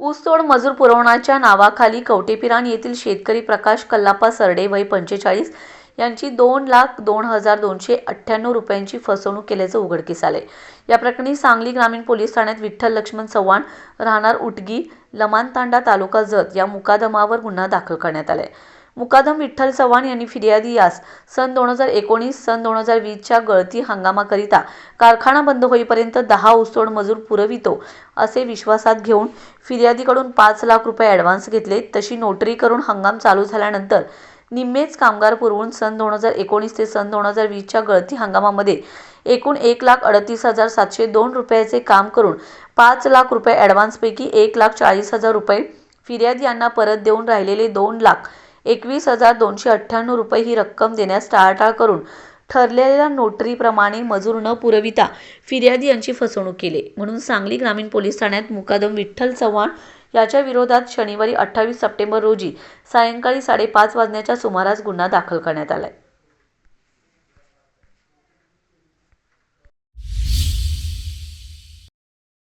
ऊसतोड मजूर पुरवण्याच्या नावाखाली कवटेपिरान येथील शेतकरी प्रकाश कल्लापा सरडे वय पंचेचाळीस यांची दोन लाख दोन हजार दोनशे अठ्ठ्याण्णव रुपयांची फसवणूक केल्याचं उघडकीस आले या प्रकरणी सांगली ग्रामीण पोलीस ठाण्यात विठ्ठल लक्ष्मण चव्हाण राहणार उटगी लमानतांडा तालुका जत या मुकादमावर गुन्हा दाखल करण्यात आलाय. मुकादम विठ्ठल चव्हाण यांनी फिर्यादी यास सन दोन हजार एकोणीस सन दोन हजार वीसच्या गळती हंगामाकरिता कारखाना बंद होईपर्यंत दहा ऊसतोड मजूर पुरवितो असे विश्वासात घेऊन फिर्यादीकडून पाच लाख रुपये ॲडव्हान्स घेतले. तशी नोटरी करून हंगाम चालू झाल्यानंतर निम्मेच कामगार पुरवून सन दोन हजार एकोणीस ते सन दोन हजार वीसच्या गळती हंगामामध्ये एकूण एक लाख अडतीस हजार सातशे दोन रुपयाचे काम करून पाच लाख रुपये ॲडव्हान्सपैकी एक लाख चाळीस हजार रुपये फिर्यादी यांना परत देऊन राहिलेले दोन लाख एकवीस हजार दोनशे अठ्ठ्याण्णव रुपये ही रक्कम देण्यास टाळाटाळ करून ठरलेल्या नोटरीप्रमाणे मजूर न पुरविता फिर्यादी यांची फसवणूक केली. म्हणून सांगली ग्रामीण पोलीस ठाण्यात मुकादम विठ्ठल चव्हाण याच्या विरोधात शनिवारी अठ्ठावीस सप्टेंबर रोजी सायंकाळी साडेपाच वाजण्याच्या सुमारास गुन्हा दाखल करण्यात आलाय.